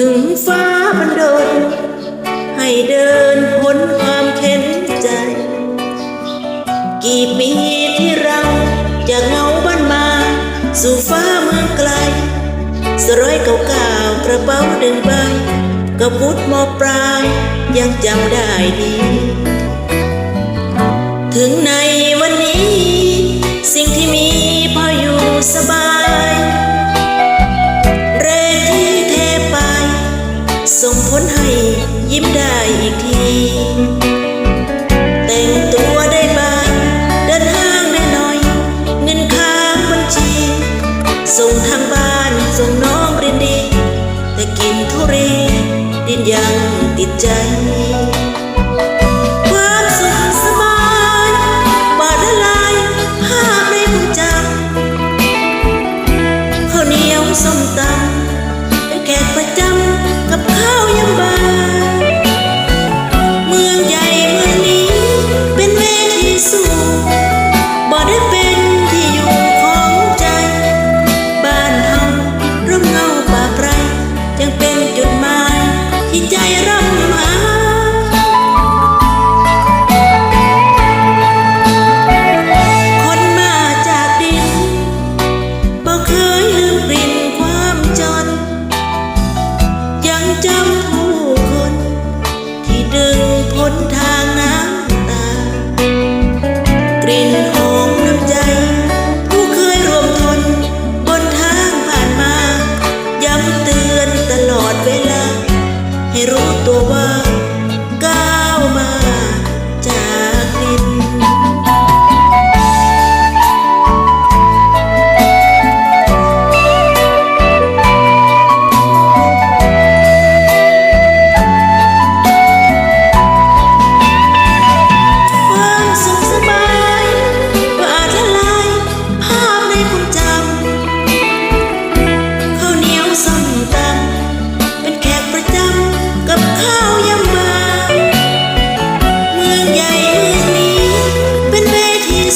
ถึงฟ้าบันดนให้เดินพ้นความเข็นใจ กี่ปีที่เราจากเงาบ้านมา สู่ฟ้าเมืองไกล สร้อยเก่าๆกระเป๋าดึงใบกระพุดมอปลายยังจำได้ดี ถึงใน ดินยังติดใจ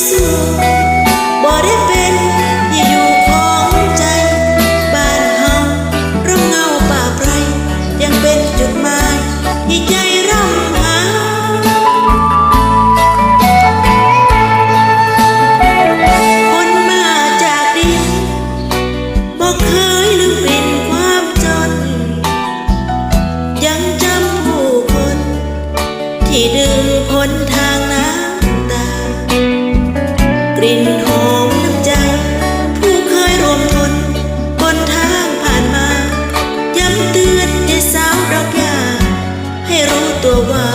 สู้ได้เป็นอย่อยู่ของใจ บ้านเฮาร่มเงาป่าไรยังเป็นจุดหมายที่ใจรำหาคนมาจากดิบอกเคยลืมปิ่นความจน ยังจำผู้คน ที่ดึงพ้นทาง 多晚？